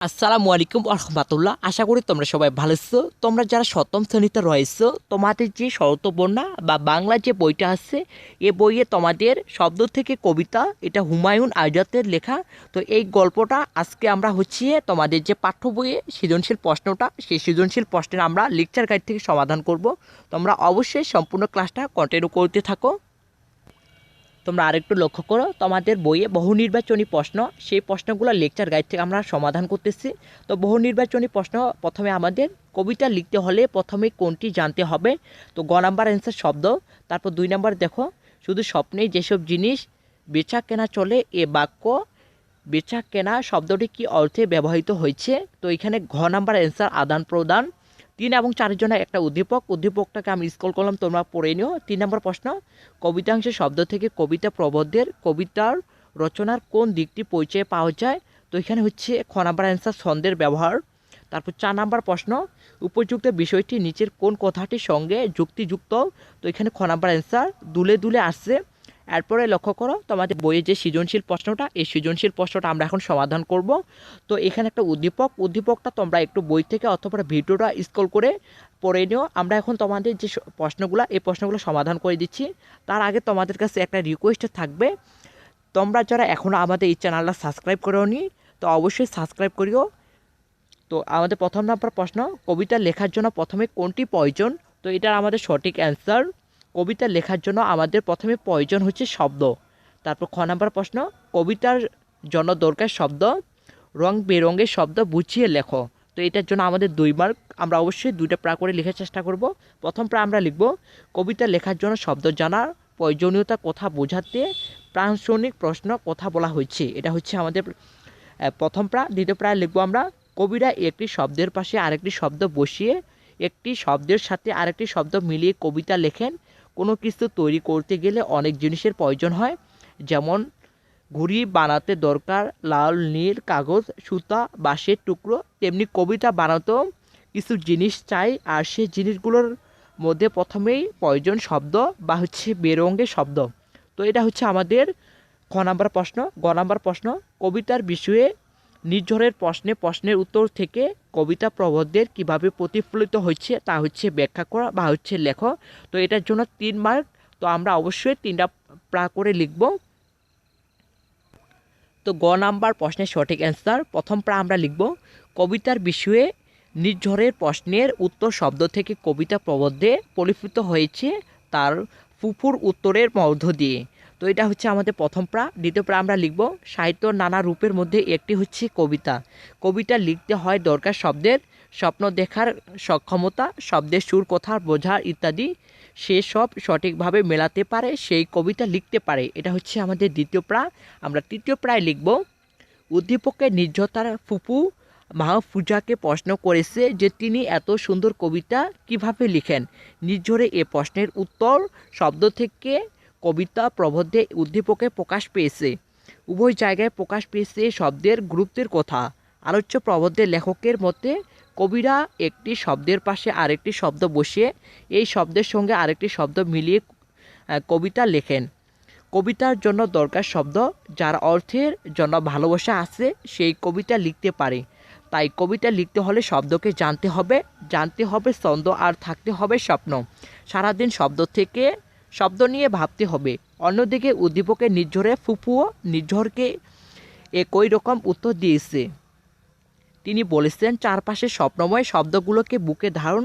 আসসালামু আলাইকুম রহমতুল্লাহ আশা করি তোমরা সবাই ভালো আছো। তোমরা যারা সপ্তম শ্রেণীতে রয়েছো, তোমাদের যে শরতবর্ণা বা বাংলা যে বইটা আছে, এ বইয়ে তোমাদের শব্দ থেকে কবিতা, এটা হুমায়ুন আজাদের লেখা। তো এই গল্পটা আজকে আমরা হচ্ছে তোমাদের যে পাঠ্য বইয়ে সৃজনশীল প্রশ্নটা, সেই সৃজনশীল প্রশ্নের আমরা লেকচার গাইড থেকে সমাধান করব। তোমরা অবশ্যই সম্পূর্ণ ক্লাসটা কন্টিনিউ করতে থাকো। তোমরা আরেকটু লক্ষ্য করো, তোমাদের বইয়ে বহু নির্বাচনী প্রশ্ন, সেই প্রশ্নগুলো লেকচার গাইড থেকে আমরা সমাধান করতেছি। তো বহু নির্বাচনী প্রশ্ন প্রথমে আমাদের কবিতা লিখতে হলে প্রথমে কোনটি জানতে হবে, তো গ নাম্বার অ্যান্সার শব্দ, তারপর দুই নাম্বার দেখো, শুধু স্বপ্নেই যেসব জিনিস বেচা কেনা চলে, এ বাক্য বেচা কেনা শব্দটি কি অর্থে ব্যবহৃত হয়েছে? তো এখানে ঘ নাম্বার অ্যান্সার আদান প্রদান তিন এবং চারের জন্য একটা উদ্দীপক। উদ্দীপকটাকে আমি স্কল করলাম, তোমরা পড়ে নিও। তিন নম্বর প্রশ্ন, কবিতাংশের শব্দ থেকে কবিতা প্রবদ্ধের কবিতার রচনার কোন দিকটি পরিচয় পাওয়া যায়? তো এখানে হচ্ছে খ নাম্বার অ্যান্সার ছন্দের ব্যবহার। তারপর চার নাম্বার প্রশ্ন, উপযুক্ত বিষয়টি নিচের কোন কথাটির সঙ্গে যুক্তিযুক্ত? তো এখানে খ নাম্বার অ্যান্সার দুলে দুলে আসছে। এরপরে লক্ষ্য করো, তোমাদের বইয়ে যে সৃজনশীল প্রশ্নটা, এই সৃজনশীল প্রশ্নটা আমরা এখন সমাধান করব। তো এখানে একটা উদ্দীপক, উদ্দীপকটা তোমরা একটু বই থেকে অথবা ভিডিওটা স্ক্রল করে পড়ে নিও। আমরা এখন তোমাদের যে প্রশ্নগুলো, এই প্রশ্নগুলো সমাধান করে দিচ্ছি। তার আগে তোমাদের কাছে একটা রিকোয়েস্ট থাকবে। তোমরা যারা এখনও আমাদের এই চ্যানেলটা সাবস্ক্রাইব করেও নি তো অবশ্যই সাবস্ক্রাইব করিও। তো আমাদের প্রথম নাম্বার প্রশ্ন, কবিতা লেখার জন্য প্রথমে কোনটি প্রয়োজন? তো এটার আমাদের সঠিক অ্যান্সার কবিতা লেখার জন্য আমাদের প্রথমে প্রয়োজন হচ্ছে শব্দ। তারপর খ নাম্বার প্রশ্ন, কবিতার জন্য দরকার শব্দ, রং বেরঙের শব্দ বুঝিয়ে লেখো। তো এটার জন্য আমাদের দুই মার্ক আমরা অবশ্যই দুইটা প্রা করে লেখার চেষ্টা করব। প্রথম প্রা আমরা লিখব, কবিতা লেখার জন্য শব্দ জানার প্রয়োজনীয়তা কথা বোঝাতে প্রাসঙ্গিক প্রশ্ন কথা বলা হয়েছে। এটা হচ্ছে আমাদের প্রথম প্রা দ্বিতীয় প্রায় লিখব আমরা, কবিরা একটি শব্দের পাশে আরেকটি শব্দ বসিয়ে একটি শব্দের সাথে আরেকটি শব্দ মিলিয়ে কবিতা লেখেন। কোনো কিছু তৈরি করতে গেলে অনেক জিনিসের প্রয়োজন হয়। যেমন ঘুড়ি বানাতে দরকার লাল, নীল কাগজ, সুতা, বাঁশের টুকরো, তেমনি কবিতা বানাতেও কিছু জিনিস চাই। আর সেই জিনিসগুলোর মধ্যে প্রথমেই প্রয়োজন শব্দ বা হচ্ছে বেরঙ্গে শব্দ। তো এটা হচ্ছে আমাদের খ নাম্বার প্রশ্ন, গ নাম্বার প্রশ্ন, কবিতার বিষয়ে নির্ঝরের প্রশ্নে প্রশ্নের উত্তর থেকে কবিতা প্রবন্ধের কীভাবে প্রতিফলিত হচ্ছে তা হচ্ছে ব্যাখ্যা করা বা হচ্ছে লেখ। তো এটার জন্য তিন মার্ক তো আমরা অবশ্যই তিনটা প্রা করে লিখব। তো গ নাম্বার প্রশ্নের সঠিক অ্যান্সার প্রথম প্রা আমরা লিখব। কবিতার বিষয়ে নির্ঝরের প্রশ্নের উত্তর শব্দ থেকে কবিতা প্রবন্ধে পরিফলিত হয়েছে তার ফুফুর উত্তরের মধ্য দিয়ে। তো এটা হচ্ছে আমাদের প্রথম প্রা। দ্বিতীয় প্রা আমরা লিখব, সাহিত্য নানা রূপের মধ্যে একটি হচ্ছে কবিতা। কবিতা লিখতে হয় দরকার শব্দের, স্বপ্ন দেখার সক্ষমতা, শব্দের সুর কথা বোঝা ইত্যাদি। সে সব সঠিকভাবে মেলাতে পারে, সেই কবিতা লিখতে পারে। এটা হচ্ছে আমাদের দ্বিতীয় প্রা। আমরা তৃতীয় প্রায় লিখব, উদ্দীপকের নির্ঝতার ফুপু মাহফুজাকে প্রশ্ন করেছে যে তিনি এত সুন্দর কবিতা কীভাবে লিখেন? নির্ঝরে এ প্রশ্নের উত্তর শব্দ থেকে কবিতা প্রবন্ধে উদ্দীপকে প্রকাশ পেয়েছে। উভয় জায়গায় প্রকাশ পেয়েছে শব্দের গুরুত্বের কথা। আলোচ্য প্রবন্ধের লেখকের মতে, কবিরা একটি শব্দের পাশে আরেকটি শব্দ বসিয়ে এই শব্দের সঙ্গে আরেকটি শব্দ মিলিয়ে কবিতা লেখেন। কবিতার জন্য দরকার শব্দ, যার অর্থের জন্য ভালোবাসা আছে, সেই কবিতা লিখতে পারে। তাই কবিতা লিখতে হলে শব্দকে জানতে হবে। জানতে হবে ছন্দ আর থাকতে হবে স্বপ্ন। সারাদিন শব্দ থেকে শব্দ নিয়ে ভাবতে হবে। অন্যদিকে উদ্দীপকের নির্ঝরে ফুফুও নির্ঝরকে একই রকম উত্তর দিয়েছে। তিনি বলেছেন চারপাশে স্বপ্নময় শব্দগুলোকে বুকে ধারণ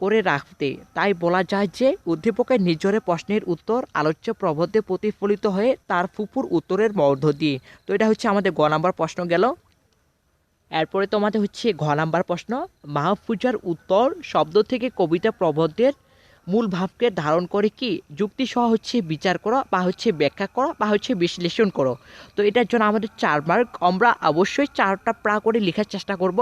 করে রাখতে। তাই বলা যায় যে, উদ্দীপকের নিজরে প্রশ্নের উত্তর আলোচ্য প্রবন্ধে প্রতিফলিত হয়ে তার ফুপুর উত্তরের মধ্য দিয়ে। তো এটা হচ্ছে আমাদের গ নাম্বার প্রশ্ন গেল। এরপরে তোমাদের হচ্ছে ঘ নাম্বার প্রশ্ন, মাহফুজার উত্তর শব্দ থেকে কবিতা প্রবন্ধের মূল ভাবকে ধারণ করে কি? যুক্তি সহ হচ্ছে বিচার করো, বা হচ্ছে ব্যাখ্যা করো, বা হচ্ছে বিশ্লেষণ করো। তো এটার জন্য আমাদের চার মার্ক আমরা অবশ্যই চারটা প্রা করে লেখার চেষ্টা করব।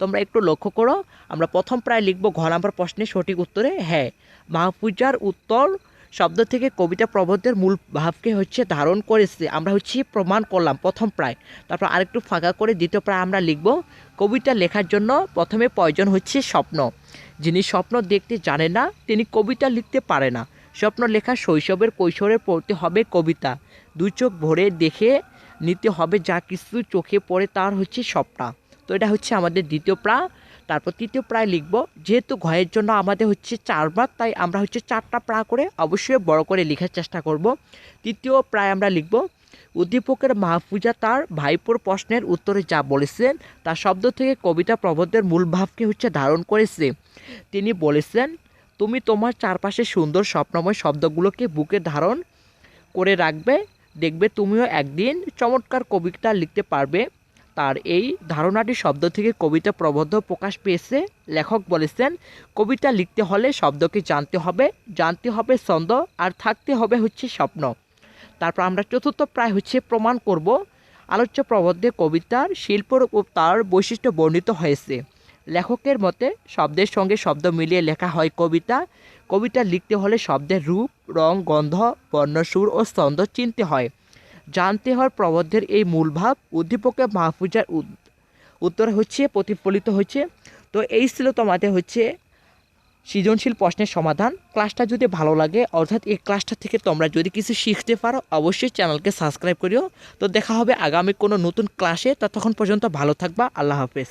তোমরা একটু লক্ষ্য করো, আমরা প্রথম প্রায় লিখব ঘ নাম্বার প্রশ্নের সঠিক উত্তরে হ্যাঁ। মাহফুজার উত্তর শব্দ থেকে কবিতা প্রবন্ধের মূল ভাবকে হচ্ছে ধারণ করেছে, আমরা হচ্ছে প্রমাণ করলাম প্রথম প্রায়। তারপর আরেকটু ফাঁকা করে দ্বিতীয় প্রায় আমরা লিখব, কবিতা লেখার জন্য প্রথমে প্রয়োজন হচ্ছে স্বপ্ন। যিনি স্বপ্ন দেখতে জানে না, তিনি কবিতা লিখতে পারে না। স্বপ্ন লেখা শৈশবের কৈশোরে পড়তে হবে কবিতা। দুই চোখ ভরে দেখে নিতে হবে যা কিছু চোখে পড়ে তার হচ্ছে স্বপ্না। তো এটা হচ্ছে আমাদের দ্বিতীয় প্রা, তারপর তৃতীয় প্রায় লিখব। যেহেতু ঘয়ের জন্য আমাদের হচ্ছে চারবার তাই আমরা হচ্ছে চারটা প্রা করে অবশ্যই বড় করে লেখার চেষ্টা করব। তৃতীয় প্রায় আমরা লিখব। উদ্দীপকের মাহফুজা তার ভাইপোর প্রশ্নের উত্তরে যা বলেছেন তার শব্দ থেকে কবিতা প্রবন্ধের মূল ভাবকে হচ্ছে ধারণ করেছে। তিনি বলেছেন, তুমি তোমার চারপাশে সুন্দর স্বপ্নময় শব্দগুলোকে বুকে ধারণ করে রাখবে, দেখবে তুমিও একদিন চমৎকার কবিতা লিখতে পারবে। তার এই ধারণাটি শব্দ থেকে কবিতা প্রবন্ধ প্রকাশ পেয়েছে। লেখক বলেছেন, কবিতা লিখতে হলে শব্দকে জানতে হবে জানতে হবে ছন্দ, আর থাকতে হবে হচ্ছে স্বপ্ন। তারপর আমরা চতুর্থ প্রায় হচ্ছে প্রমাণ করব। আলোচ্য প্রবন্ধে কবিতার শিল্পর ও তার বৈশিষ্ট্য বর্ণিত হয়েছে। লেখকের মতে, শব্দের সঙ্গে শব্দ মিলিয়ে লেখা হয় কবিতা। কবিতা লিখতে হলে শব্দের রূপ, রং, গন্ধ বর্ণসুর ও ছন্দ চিনতে হয়। জানতে হয় প্রবন্ধের এই মূলভাব উদ্দীপকের মাহফুজার উত্তরে হচ্ছে প্রতিফলিত হচ্ছে তো এই ছিল তোমাদের হচ্ছে সৃজনশীল প্রশ্নের সমাধান। ক্লাসটা যদি ভালো লাগে, অর্থাৎ এই ক্লাসটা থেকে তোমরা যদি কিছু শিখতে পারো, অবশ্যই চ্যানেলকে সাবস্ক্রাইব করিও। তো দেখা হবে আগামী কোনো নতুন ক্লাসে। ততক্ষণ পর্যন্ত ভালো থাকবা। আল্লাহ হাফেজ।